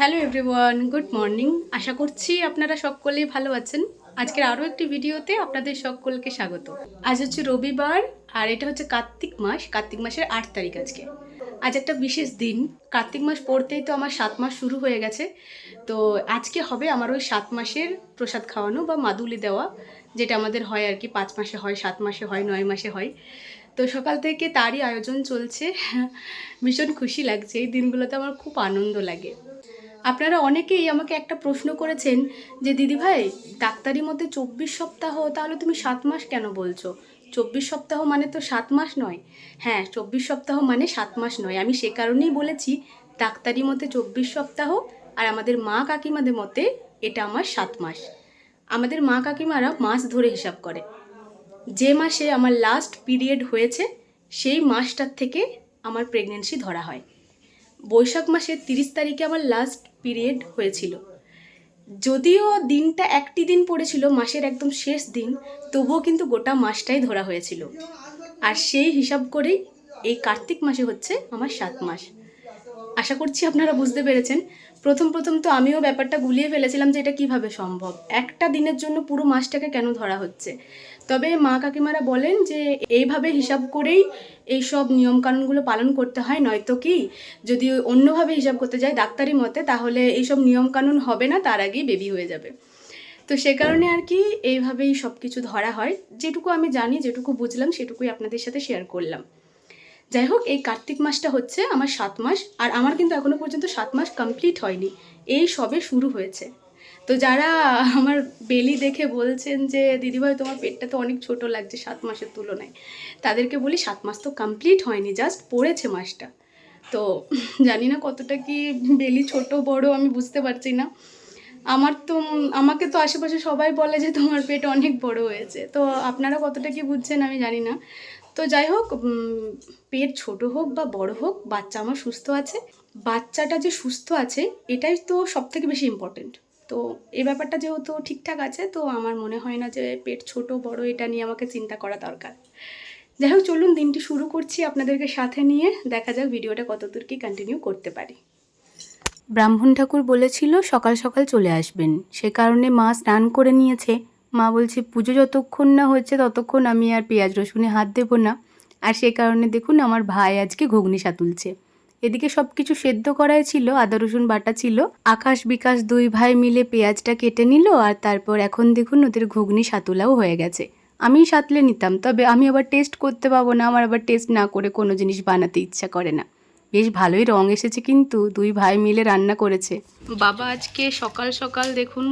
Hello everyone good morning আশা করছি আপনারা সকলেই ভালো আছেন। আজকের আরও একটি ভিডিওতে আপনাদের সকলকে স্বাগত। আজ হচ্ছে রবিবার, আর এটা হচ্ছে কার্তিক মাস। কার্তিক মাসের আট তারিখ আজকে। আজ একটা বিশেষ দিন। কার্তিক মাস পড়তেই তো আমার সাত মাস শুরু হয়ে গেছে। তো আজকে হবে আমার ওই সাত মাসের প্রসাদ খাওয়ানো বা মাদুলি দেওয়া, যেটা আমাদের হয় আর কি। পাঁচ মাসে হয়, সাত মাসে হয়, নয় মাসে হয়। তো সকাল থেকে তারই আয়োজন চলছে। ভীষণ খুশি লাগছে। এই দিনগুলোতে আমার খুব আনন্দ লাগে। আপনারা অনেকেই আমাকে একটা প্রশ্ন করেছেন যে, দিদি ভাই ডাক্তারি মধ্যে চব্বিশ সপ্তাহ, তাহলে তুমি সাত মাস কেন বলছো? চব্বিশ সপ্তাহ মানে তো সাত মাস নয়। হ্যাঁ চব্বিশ সপ্তাহ মানে সাত মাস নয়। আমি সে কারণেই বলেছি ডাক্তারি মতে চব্বিশ সপ্তাহ আর আমাদের মা কাকিমাদের মতে এটা আমার সাত মাস। আমাদের মা কাকিমারা মাস ধরে হিসাব করে। যে মাসে আমার লাস্ট পিরিয়ড হয়েছে, সেই মাসটার থেকে আমার প্রেগনেন্সি ধরা হয়। বৈশাখ মাসের তিরিশ তারিখে আমার লাস্ট পিরিয়ড হয়েছিল। যদিও দিনটা একটি দিন পড়েছিল, মাসের একদম শেষ দিন, তবুও কিন্তু গোটা মাসটাই ধরা হয়েছিল। আর সেই হিসাব করেই এই কার্তিক মাসে হচ্ছে আমার সাত মাস। আশা করছি আপনারা বুঝতে পেরেছেন। প্রথম প্রথম তো আমিও ব্যাপারটা গুলিয়ে ফেলেছিলাম যে এটা কীভাবে সম্ভব? একটা দিনের জন্য পুরো মাসটাকে কেন ধরা হচ্ছে? তবে মা কাকিমারা বলেন যে এইভাবে হিসাব করেই এই সব নিয়মকানুনগুলো পালন করতে হয়, নয়তো কি যদি অন্যভাবে হিসাব করতে যায় ডাক্তারি মতে, তাহলে এইসব নিয়মকানুন হবে না, তার আগেই বেবি হয়ে যাবে। তো সে কারণে আর কি এইভাবেই সব কিছু ধরা হয়। যেটুকু আমি জানি, যেটুকু বুঝলাম, সেটুকুই আপনাদের সাথে শেয়ার করলাম। যাই হোক, এই কার্তিক মাসটা হচ্ছে আমার সাত মাস, আর আমার কিন্তু এখনও পর্যন্ত সাত মাস কমপ্লিট হয়নি। এই সবে শুরু হয়েছে। তো যারা আমার বেলি দেখে বলছেন যে, দিদিভাই, তোমার পেটটা তো অনেক ছোট লাগছে সাত মাসের তুলনায়। তাদেরকে বলি, সাত মাস তো কমপ্লিট হয়নি জাস্ট পড়েছে মাসটা। তো জানি না কতটা কি বেলি ছোট, বড়, আমি বুঝতে পারছি না। আমার তো, আমাকে তো আশেপাশে সবাই বলে যে, তোমার পেট অনেক বড় হয়েছে। তো আপনারা কতটা কি বুঝছেন আমি জানি না। তো যাই হোক পেট ছোট হোক বা বড় হোক, বাচ্চা আমার সুস্থ আছে। বাচ্চাটা যে সুস্থ আছে, এটাই তো সব থেকে বেশি ইম্পর্টেন্ট তো এই ব্যাপারটা যেহেতু ঠিকঠাক আছে, তো আমার মনে হয় না যে পেট ছোট, বড় এটা নিয়ে আমাকে চিন্তা করা দরকার। যাই হোক, চলুন দিনটি শুরু করছি আপনাদেরকে সাথে নিয়ে। দেখা যাক ভিডিওটা কতদূর কি কন্টিনিউ করতে পারি। ব্রাহ্মণ ঠাকুর বলেছিল, সকাল সকাল চলে আসবেন। সে কারণে মা স্নান করে নিয়েছে। মা বলছে, পুজো যতক্ষণ না হচ্ছে ততক্ষণ আমি আর পেঁয়াজ রসুনে হাত দেবো না। আর সে কারণে দেখুন, আমার ভাই আজকে ঘুগনি সাতুলছে। এদিকে সব কিছু সেদ্ধ করাই ছিল আদা রসুন বাটা ছিল। আকাশ বিকাশ দুই ভাই মিলে পেঁয়াজটা কেটে নিল আর তারপর এখন দেখুন ওদের ঘুগনি সাতুলাও হয়ে গেছে। আমি সাতলে নিতাম তবে আমি আবার টেস্ট করতে পাবো না আমার আবার টেস্ট না করে কোনো জিনিস বানাতে ইচ্ছা করে না। বেশ ভালোই রং এসেছে কিন্তু দুই ভাই মিলে রান্না করেছে। বাবা আজকে সকাল সকাল দেখুন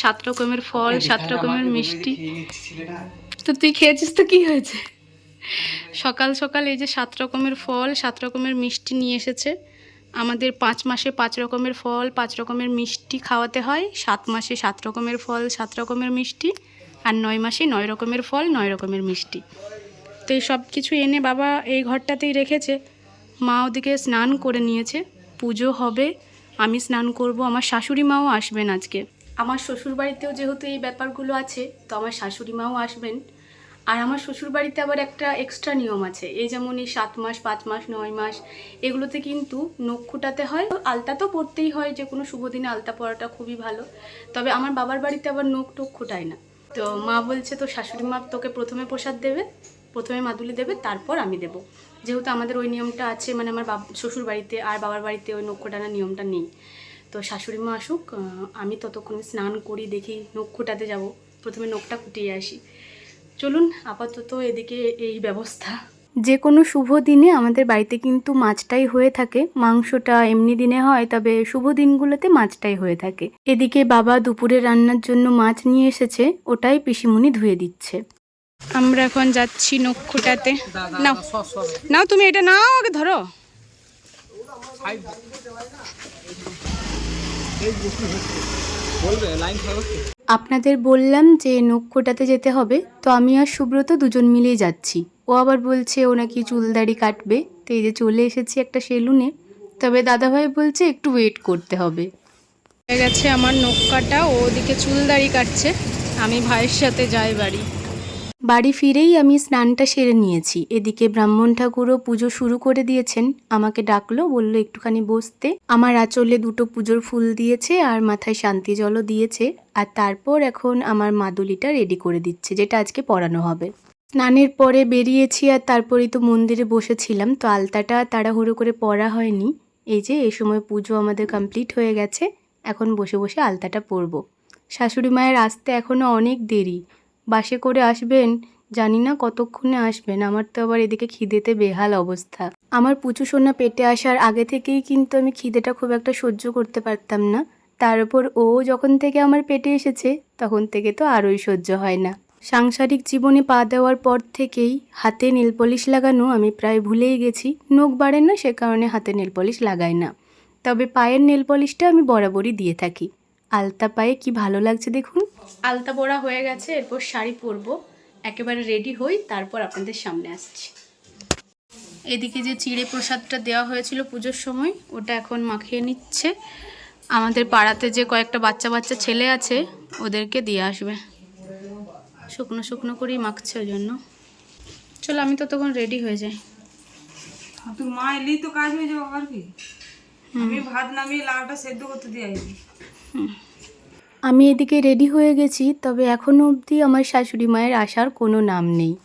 সাত রকমের ফল সাত রকমের মিষ্টি। তো তুই খেয়েছিস তো কি হয়েছে? সকাল সকাল এই যে সাত রকমের ফল, সাত রকমের মিষ্টি নিয়ে এসেছে। আমাদের পাঁচ মাসে পাঁচ রকমের ফল, পাঁচ রকমের মিষ্টি খাওয়াতে হয়। সাত মাসে সাত রকমের ফল, সাত রকমের মিষ্টি। আর নয় মাসে নয় রকমের ফল, নয় রকমের মিষ্টি। তো এই সব কিছু এনে বাবা এই ঘরটাতেই রেখেছে। মা ওদিকে স্নান করে নিয়েছে। পুজো হবে। আমি স্নান করব। আমার শাশুড়ি মাও আসবেন আজকে। আমার শ্বশুর বাড়িতেও যেহেতু এই ব্যাপারগুলো আছে, তো আমার শাশুড়ি মাও আসবেন। আর আমার শ্বশুর বাড়িতে আবার একটা এক্সট্রা নিয়ম আছে। এই যেমন এই সাত মাস, পাঁচ মাস, নয় মাস, এগুলোতে কিন্তু নখ হয়। আলতা তো পরতেই হয়, যে কোনো শুভ দিনে আলতা পরাটা খুবই ভালো। তবে আমার বাবার বাড়িতে আবার নখ টোক খুঁটায় না। তো মা বলছে, তো শাশুড়ি মা তোকে প্রথমে প্রসাদ দেবে, প্রথমে মাদুলি দেবে, তারপর আমি দেব। যেহেতু আমাদের ওই নিয়মটা আছে মানে আমার বাব শ্বশুর বাড়িতে আর বাবার বাড়িতে ওই নখ টানার নিয়মটা নেই। তো শাশুড়ি মা আসুক আমি ততক্ষণে স্নান করি, দেখি নখ যাব। প্রথমে নখটা খুঁটিয়ে আসি। চলুন আপাতত এদিকে এই ব্যবস্থা। যে কোনো শুভ দিনে আমাদের বাড়িতে কিন্তু মাছটাই হয়ে থাকে। মাংসটা এমনি দিনে হয় তবে শুভ দিনগুলোতে মাছটাই হয়ে থাকে। এদিকে বাবা দুপুরে রান্নার জন্য মাছ নিয়ে এসেছে ওটাই পিসিমণি ধুয়ে দিচ্ছে। আমরা এখন যাচ্ছি নক্ষুটাতে। নাও। নাও তুমি এটা নাও আগে ধরো। বলবে লাইন আপনাদের বললাম যে নক্ষটাতে যেতে হবে, তো আমি আর সুব্রত দুজন মিলেই যাচ্ছি। ও আবার বলছে, ও নাকি চুলদাড়ি কাটবে। তো এই যে চলে এসেছি একটা সেলুনে। তবে দাদাভাই বলছে, একটু ওয়েট করতে হবে। হয়ে গেছে আমার নখ ও ওদিকে চুলদাড়ি কাটছে। আমি ভাইয়ের সাথে যাই বাড়ি। বাড়ি ফিরেই আমি স্নানটা সেরে নিয়েছি। এদিকে ব্রাহ্মণ ঠাকুরও পুজো শুরু করে দিয়েছেন। আমাকে ডাকলো, বলল, একটুখানি বসতে। আমার আঁচলে দুটো পুজোর ফুল দিয়েছে আর মাথায় শান্তি জলও দিয়েছে। আর তারপর এখন আমার মাদুলিটা রেডি করে দিচ্ছে, যেটা আজকে পড়ানো হবে। স্নানের পরে বেরিয়েছি আর তারপরেই তো মন্দিরে বসেছিলাম, তো আলতাটা তাড়াহুড়ো করে পড়া হয়নি। এই যে, এই সময় পুজো আমাদের কমপ্লিট হয়ে গেছে। এখন বসে বসে আলতাটা পরবো। শাশুড়ি মায়ের আসতে এখনও অনেক দেরি। বাসে করে আসবেন? জানি না কতক্ষণে আসবেন। আমার তো আবার এদিকে খিদেতে বেহাল অবস্থা। আমার পুচু সোনা পেটে আসার আগে থেকেই কিন্তু আমি খিদেটা খুব একটা সহ্য করতে পারতাম না। তার উপর ও যখন থেকে আমার পেটে এসেছে, তখন থেকে তো আরোই সহ্য হয় না। সাংসারিক জীবনে পা দেওয়ার পর থেকেই হাতে নেল পলিশ লাগানো আমি প্রায় ভুলেই গেছি। নখ বাড়ে না, সে কারণে হাতে নেল পলিশ লাগাই না। তবে পায়ের নেল পলিশটা আমি বরাবরই দিয়ে থাকি। আলতা পায়ে কি ভালো লাগছে দেখুন। আলতা পরা হয়ে গেছে এরপর শাড়ি পরবো। একেবারে রেডি হই তারপর আপনাদের সামনে আসছি। এদিকে যে চিড়ে প্রসাদটা দেওয়া হয়েছিল পুজোর সময় ওটা এখন মাখিয়ে নিচ্ছে। আমাদের পাড়াতে যে কয়েকটা বাচ্চা বাচ্চা ছেলে আছে ওদেরকে দিয়ে আসবে। শুকনো শুকনো করেই মাখছে ওই জন্য। চলো আমি তো তখন রেডি হয়ে যাই। তোর মা এলেই তো কাজ হয়ে যাবে আবার কি? আমি ভাত নামিয়ে লাউটা সেদ্ধ করতে দিয়ে আসবি। আমি এদিকে রেডি হয়ে গেছি, তবে এখনও অবধি আমার শাশুড়ি মায়ের আসার কোনো নাম নেই।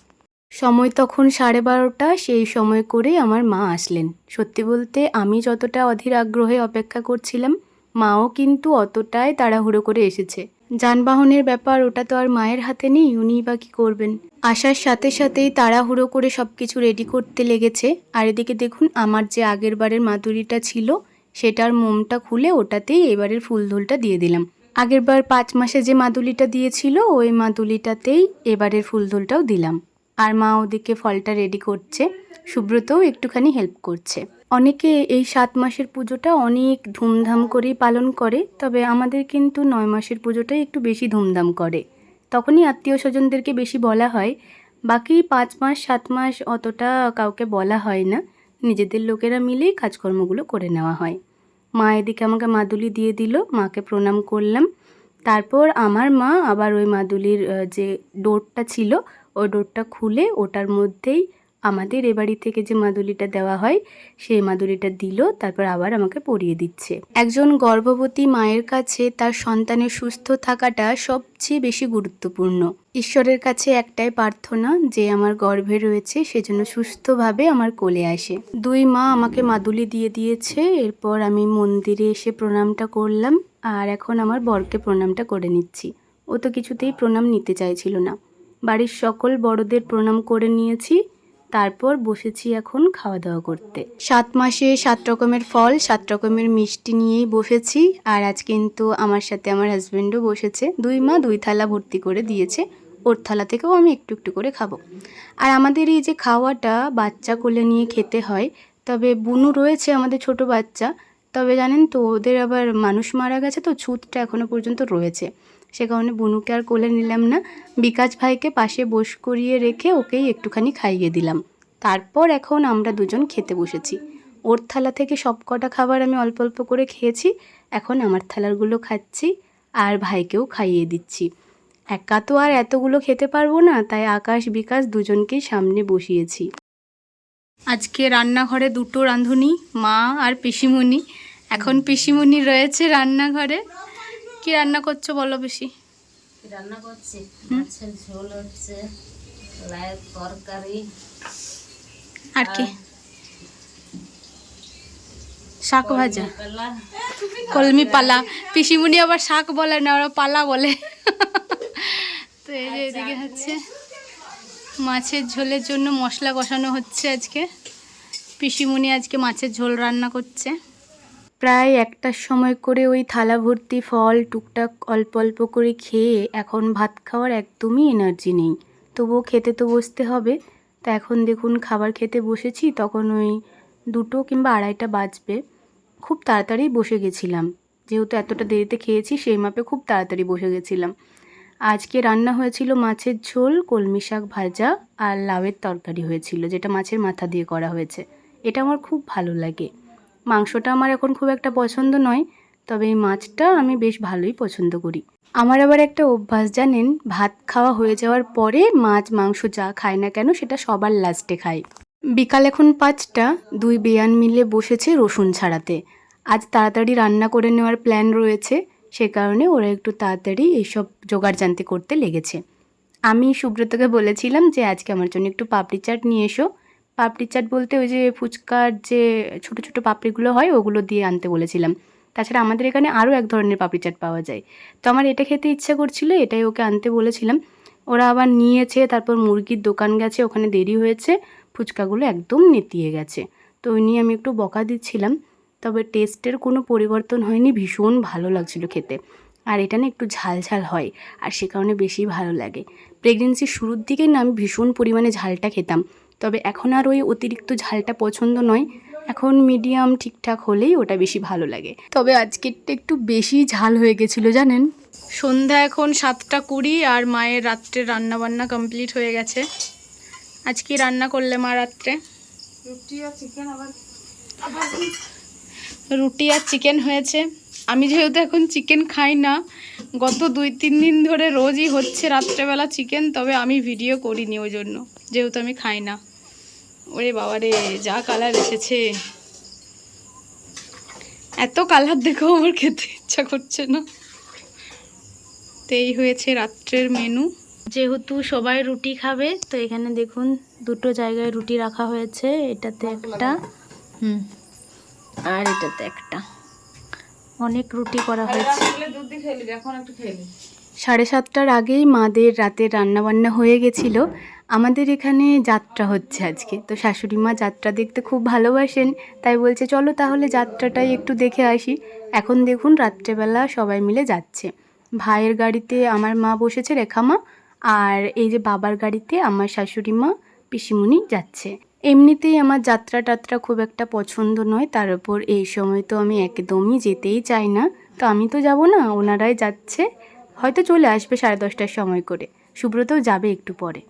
সময় তখন সাড়ে বারোটা, সেই সময় করে আমার মা আসলেন। সত্যি বলতে আমি যতটা অধীর আগ্রহে অপেক্ষা করছিলাম, মাও কিন্তু অতটাই তাড়াহুড়ো করে এসেছে। যানবাহনের ব্যাপার, ওটা তো আর মায়ের হাতে নেই, উনিই বা কী করবেন? আসার সাথে সাথেই তাড়াহুড়ো করে সব কিছু রেডি করতে লেগেছে। আর এদিকে দেখুন, আমার যে আগের বারের মাদুরিটা ছিল, সেটার মোমটা খুলে ওটাতেই এবারের ফুলধুলটা দিয়ে দিলাম। আগেরবার পাঁচ মাসে যে মাদুলিটা দিয়েছিল, ওই মাদুলিটাতেই এবারের ফুলধুলটাও দিলাম। আর মা ওদিকে ফলটা রেডি করছে। সুব্রতও একটুখানি হেল্প করছে। অনেকে এই সাত মাসের পুজোটা অনেক ধুমধাম করেই পালন করে, তবে আমাদের কিন্তু নয় মাসের পুজোটাই একটু বেশি ধুমধাম করে। তখনই আত্মীয় স্বজনদেরকে বেশি বলা হয়। বাকি পাঁচ মাস, সাত মাস অতটা কাউকে বলা হয় না। নিজেদের লোকেরা মিলেই কাজকর্মগুলো করে নেওয়া হয়। মা এদিকে আমাকে মাদুলি দিয়ে দিল, মাকে প্রণাম করলাম। তারপর আমার মা আবার ওই মাদুলির যে ডোরটা ছিল, ওই ডোরটা খুলে ওটার মধ্যেই আমাদের এ বাড়ি থেকে যে মাদুলিটা দেওয়া হয়, সেই মাদুলিটা দিল, তারপর আবার আমাকে পরিয়ে দিচ্ছে। একজন গর্ভবতী মায়ের কাছে তার সন্তানের সুস্থ থাকাটা সবচেয়ে বেশি গুরুত্বপূর্ণ। ঈশ্বরের কাছে একটাই প্রার্থনা যে আমার গর্ভে রয়েছে, সেজন্য সুস্থভাবে আমার কোলে আসে। দুই মা আমাকে মাদুলি দিয়ে দিয়েছে, এরপর আমি মন্দিরে এসে প্রণামটা করলাম, আর এখন আমার বরকে প্রণামটা করে নিচ্ছি। ও তো কিছুতেই প্রণাম নিতে চাইছিল না। বাড়ির সকল বড়দের প্রণাম করে নিয়েছি তারপর বসেছি এখন খাওয়া দাওয়া করতে। সাত মাসে সাত রকমের ফল, সাত রকমের মিষ্টি নিয়েই বসেছি। আর আজ কিন্তু আমার সাথে আমার হাজব্যান্ডও বসেছে। দুই মা দুই থালা ভর্তি করে দিয়েছে। ওর থালা থেকেও আমি একটু একটু করে খাব। আর আমাদের এই যে খাওয়াটা বাচ্চা কোলে নিয়ে খেতে হয়, তবে বুনু রয়েছে আমাদের ছোট বাচ্চা। তবে জানেন তো, ওদের আবার মানুষ মারা গেছে তো, ছুতটা এখনও পর্যন্ত রয়েছে। সে কারণে বুনুকে আর কোলে নিলাম না। বিকাশ ভাইকে পাশে বস করিয়ে রেখে ওকেই একটুখানি খাইয়ে দিলাম। তারপর এখন আমরা দুজন খেতে বসেছি। ওর থালা থেকে সব কটা খাবার আমি অল্প অল্প করে খেয়েছি। এখন আমার থালারগুলো খাচ্ছি আর ভাইকেও খাইয়ে দিচ্ছি। একা তো আর এতগুলো খেতে পারব না, তাই আকাশ, বিকাশ দুজনকেই সামনে বসিয়েছি। আজকে রান্নাঘরে দুটো রাঁধুনি, মা আর পিসিমণি। এখন পিসিমণি রয়েছে রান্নাঘরে। কি রান্না করছ বলো বেশি? রান্না করছি? মাছের ঝোল হচ্ছে লায়ের তরকারি। আর কি? শাক ভাজা। কলমি পালা পিসিমণি আবার শাক বলে না ওরা পালা বলে। তো এই যে এদিকে হচ্ছে মাছের ঝোলের জন্য মশলা কষানো হচ্ছে আজকে। পিসিমণি আজকে মাছের ঝোল রান্না করছে। প্রায় একটার সময় করে ওই থালা ভর্তি ফল টুকটাক অল্প অল্প করে খেয়ে এখন ভাত খাওয়ার একদমই এনার্জি নেই। তবুও খেতে তো বসতে হবে। তা এখন দেখুন খাবার খেতে বসেছি, তখন ওই দুটো কিংবা আড়াইটা বাজবে। খুব তাড়াতাড়ি বসে গেছিলাম। যেহেতু এতটা দেরিতে খেয়েছি, সেই মাপে খুব তাড়াতাড়ি বসে গেছিলাম। আজকে রান্না হয়েছিল মাছের ঝোল, কলমি শাক ভাজা আর লাউয়ের তরকারি হয়েছিল, যেটা মাছের মাথা দিয়ে করা হয়েছে। এটা আমার খুব ভালো লাগে। মাংসটা আমার এখন খুব একটা পছন্দ নয়, তবে এই মাছটা আমি বেশ ভালোই পছন্দ করি। আমার আবার একটা অভ্যাস, জানেন? ভাত খাওয়া হয়ে যাওয়ার পরে মাছ, মাংস যা খায় না কেন সেটা সবার লাস্টে খাই বিকাল এখন পাঁচটা, দুই বেয়ান মিলে বসেছে রসুন ছাড়াতে। আজ তাড়াতাড়ি রান্না করে নেওয়ার প্ল্যান রয়েছে, সে কারণে ওরা একটু তাড়াতাড়ি এইসব জোগাড় জানতে করতে লেগেছে। আমি সুব্রতকে বলেছিলাম যে, আজকে আমার জন্য একটু পাপড়ি চাট নিয়ে এসো। পাপড়ি চাট বলতে ওই যে ফুচকার যে ছোট ছোট পাপড়িগুলো হয়, ওগুলো দিয়ে আনতে বলেছিলাম। তাছাড়া আমাদের এখানে আরও এক ধরনের পাপড়ি চাট পাওয়া যায়। তো আমার এটা খেতে ইচ্ছা করছিল, এটাই ওকে আনতে বলেছিলাম। ওরা আবার নিয়েছে, তারপর মুরগির দোকান গেছে, ওখানে দেরি হয়েছে, ফুচকাগুলো একদম নেতিয়ে গেছে। তো ওই নিয়ে আমি একটু বকা দিচ্ছিলাম, তবে টেস্টের কোনো পরিবর্তন হয়নি, ভীষণ ভালো লাগছিল খেতে। আর এটা না একটু ঝাল ঝাল হয়, আর সে কারণে বেশি ভালো লাগে। প্রেগনেন্সির শুরুর দিকে না আমি ভীষণ পরিমাণে ঝালটা খেতাম। তবে এখন আর ওই অতিরিক্ত ঝালটা পছন্দ নয়। এখন মিডিয়াম ঠিকঠাক হলেই ওটা বেশি ভালো লাগে। তবে আজকেরটা একটু বেশি ঝাল হয়ে গেছিল জানেন। সন্ধ্যা এখন সাতটা কুড়ি আর মায়ের রাত্রে রান্না বান্না কমপ্লিট হয়ে গেছে। আজকে রান্না করলে মা রাত্রে? রুটি আর চিকেন আবার রুটি আর চিকেন হয়েছে। আমি যেহেতু এখন চিকেন খাই না, গত দুই, তিন দিন ধরে রোজই হচ্ছে রাত্রেবেলা চিকেন তবে আমি ভিডিও করিনি ওই জন্য, যেহেতু আমি খাই না। ওরে বাবা রে, যা কালার এসেছে। এত কালার দেখেও আমার খেতে ইচ্ছা করছে না। তো এই হয়েছে রাত্রের মেনু যেহেতু সবাই রুটি খাবে, তো এখানে দেখুন দুটো জায়গায় রুটি রাখা হয়েছে, এটাতে একটা, হুম, আর এটাতে একটা। অনেক রুটি করা হয়েছে। সাড়ে সাতটার আগেই মাদের রাতের রান্নাবান্না হয়ে গেছিল। আমাদের এখানে যাত্রা হচ্ছে আজকে। তো শাশুড়ি মা যাত্রা দেখতে খুব ভালোবাসেন তাই বলছে চলো তাহলে যাত্রাটাই একটু দেখে আসি। এখন দেখুন রাত্রেবেলা সবাই মিলে যাচ্ছে। ভাইয়ের গাড়িতে আমার মা বসেছে রেখা মা আর এই যে বাবার গাড়িতে আমার শাশুড়ি মা পিসিমণি যাচ্ছে। এমনিতেই আমার যাত্রা টাত্রা খুব একটা পছন্দ নয়, তার উপর এই সময় তো আমি একদমই যেতেই চাই না। তো আমি তো যাব না, ওনারাই যাচ্ছে। হয়তো চলে আসবে সাড়ে দশটার সময় করে। সুব্রতও যাবে একটু পরে।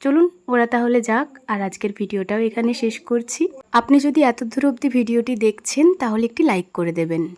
চলুন, ওরা তাহলে যাক। আর আজকের ভিডিওটাও এখানে শেষ করছি। আপনি যদি এত দূর অবধি ভিডিওটি দেখছেন, তাহলে একটি লাইক করে দেবেন।